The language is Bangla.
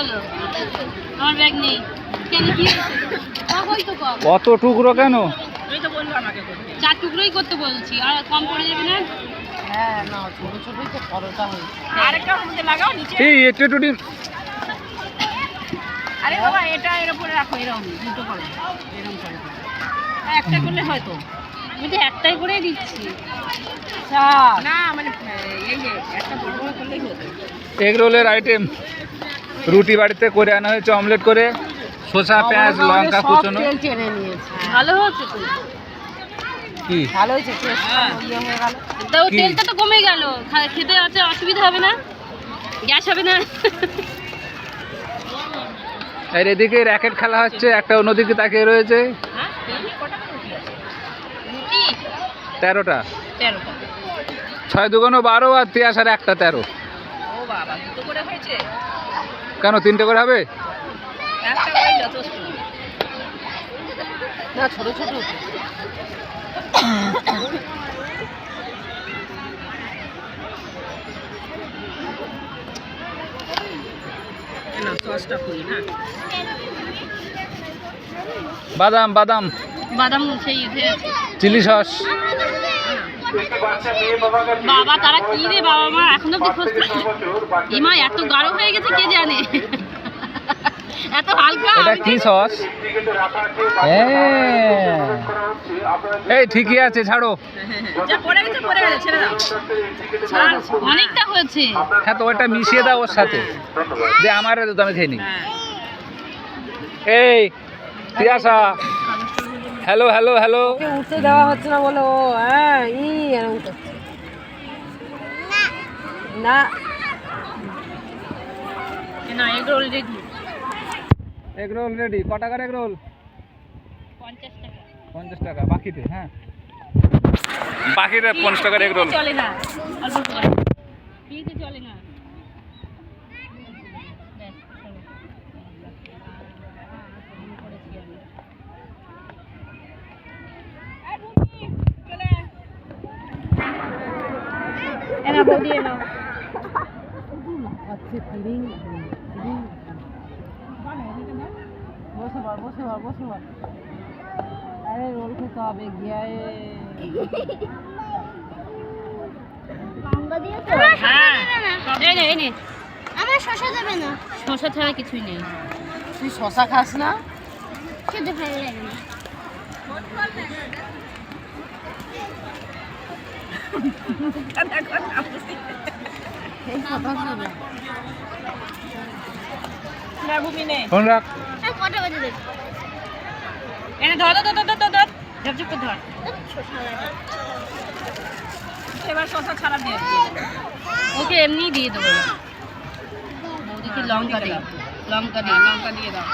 হলো আমার ব্যাগ নেই। কেন কি কত টুকরো কেন? চার টুকরোই করতে বলছি। আর কম পড়ে যাবে না? হ্যাঁ না ছোট ছোটই তো পরোটা হয়েছে। আরেকটা মধ্যে লাগাও নিচে। এই এটা টুটি আরে বাবা এটা এর উপরে রাখো এরকম দুটো করো। এরকম করে। একটা করলে হয়তো। আমি তো একটাই করে দিচ্ছি। না মানে এই যে একটা বড় বড় করলেই হতো। এগ রোলের আইটেম রুটি বাড়িতে করে আনা হয়েছে অমলেট করে শসা পেঁয়াজ লঙ্কা কুচনো। ভালো হচ্ছে কি? ভালো হয়েছে টেস্ট ইয়ে হয়ে গেল। তাও তেলটা তো কমে গেল। খা- খেতে আছে অসুবিধা হবে না? গ্যাস হবে না? আর এদিকে র্যাকেট খেলা হচ্ছে একটা অন্যদিকে তাকিয়ে রয়েছে। তেরোটা। তেরোটা। ছয় দুগুণ বারো আর তিয়াস আর একটা তেরো। ও বাবা দুটো করে হয়েছে? কেন তিনটে করে হবে? না ছোট ছোট। বাদাম বাদাম। বাদাম সেই চিলি সস। বাবা তারা কি রে বাবা মা? এখনও খুঁজতেছে ইমা এত গাঢ় হয়ে গেছে কে জানে? এত হালকা এটা কি সস? হ্যাঁ। এই ঠিকই আছে ছাড়ো। যা পড়ে গেছে পড়ে গেছে ছেড়ে দাও। অনেকটা হয়েছে। হ্যাঁ তো ওটা মিশিয়ে দাও ওর সাথে। যে আমার আমি খেয়ে নিই। হ্যাঁ। এই তিয়াসা হ্যালো হ্যালো হ্যালো। উঠতে দেওয়া হচ্ছে না বলে ও হ্যাঁ ই এরকম না। না egg roll ready egg roll ready ক টাকার এগ রোল পঞ্চাশ টাকা। পঞ্চাশ টাকা বাকিতে হ্যাঁ। বাকিতে পঞ্চাশ টাকার এগ রোল চলে না অল্প করে। ফ্রিতে চলে না ব্যাস, চলো। করেছি আমি। এনা বৌদি এনা হচ্ছে ফিরিং ফিরিং বসে পড় বসে পড় বসে পড়। আরে রোল খেতে হবে গিয়ে হ্যাঁ এই নে আমার শশা দেবে না। শসা ছাড়া কিছুই নেই। তুই শশা খাস না? খেতে ভালো লাগে না। ফোন রাখ। কটা বাজে দেবে এনে ধর ধর ধর ধর ধর ধর। ঝপঝপ করে ধর। এবার শসা ছাড়া দিয়ে ওকে এমনি দিয়ে দেবো। লঙ্কা দিই লঙ্কা দিই লঙ্কা দিয়ে দাও।